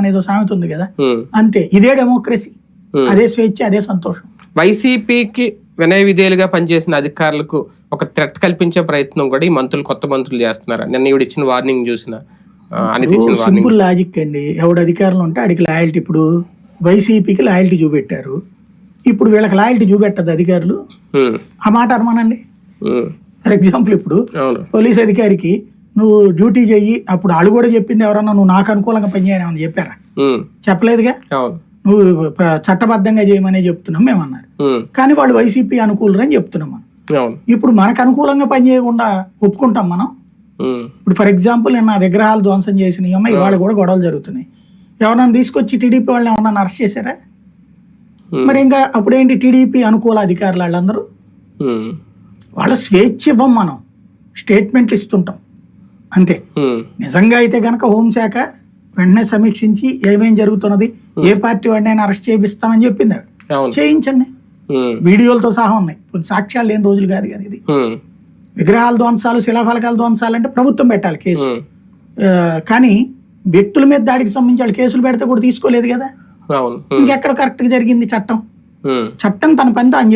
అనేది సామెత ఉంది కదా. అంతే. ఇదే డెమోక్రసీ అదే స్వేచ్ఛ అదే సంతోషం. వైసీపీకి వినయ విధేయులుగా పనిచేసిన అధికారులకు ఒక థ్రెట్ కల్పించే ప్రయత్నం కూడా ఈ మంత్రులు కొత్త మంత్రులు చేస్తున్నారు. నిన్న ఈవిడ ఇచ్చిన వార్నింగ్ చూసిన సింపుల్ లాజిక్ అండి. ఎవడు అధికారంలో ఉంటే అడిగి లాయల్టీ ఇప్పుడు వైసీపీకి లాయల్టీ చూపెట్టారు. ఇప్పుడు వీళ్ళకి లాయల్టీ చూపెట్టదు అధికారులు. ఆ మాట అనమానండి ఫర్ ఎగ్జాంపుల్ ఇప్పుడు పోలీస్ అధికారికి నువ్వు డ్యూటీ చెయ్యి అప్పుడు వాళ్ళు కూడా చెప్పింది ఎవరన్నా నువ్వు నాకు అనుకూలంగా పనిచేయని చెప్పారా? చెప్పలేదుగా? నువ్వు చట్టబద్ధంగా చేయమనే చెప్తున్నాం మేము అన్నారు కానీ వాళ్ళు వైసీపీ అనుకూలరు అని చెప్తున్నాం మనం. ఇప్పుడు మనకు అనుకూలంగా పనిచేయకుండా ఒప్పుకుంటాం మనం. ఇప్పుడు ఫర్ ఎగ్జాంపుల్ నేను నా విగ్రహాలు ధ్వంసం చేసిన అమ్మ ఇవాళ కూడా గొడవలు జరుగుతున్నాయి. ఎవరన్నా తీసుకొచ్చి టీడీపీ వాళ్ళని ఎవరన్నా అరెస్ట్ చేశారా. మరి ఇంకా అప్పుడేంటి టీడీపీ అనుకూల అధికారులు వాళ్ళందరూ? వాళ్ళ స్వేచ్ఛ ఇవ్వం మనం. స్టేట్మెంట్లు ఇస్తుంటాం. అంతే. నిజంగా అయితే గనక హోంశాఖ వెంటనే సమీక్షించి ఏమేం జరుగుతున్నది ఏ పార్టీ వాడినైనా అరెస్ట్ చేపిస్తామని చెప్పింది. చేయించండి. వీడియోలతో సహా ఉన్నాయి. కొన్ని సాక్ష్యాలు లేని రోజులు కాదు కానీ ఇది. విగ్రహాల ధ్వంసాలు శిలాఫలకాల ధ్వంసాలు అంటే ప్రభుత్వం పెట్టాలి కేసు. కానీ వ్యక్తుల మీద దాడికి సంబంధించి వాళ్ళు కేసులు పెడితే కూడా తీసుకోలేదు కదా. ఇంకెక్కడ కరెక్ట్గా జరిగింది చట్టం. చట్టం తన పని తాను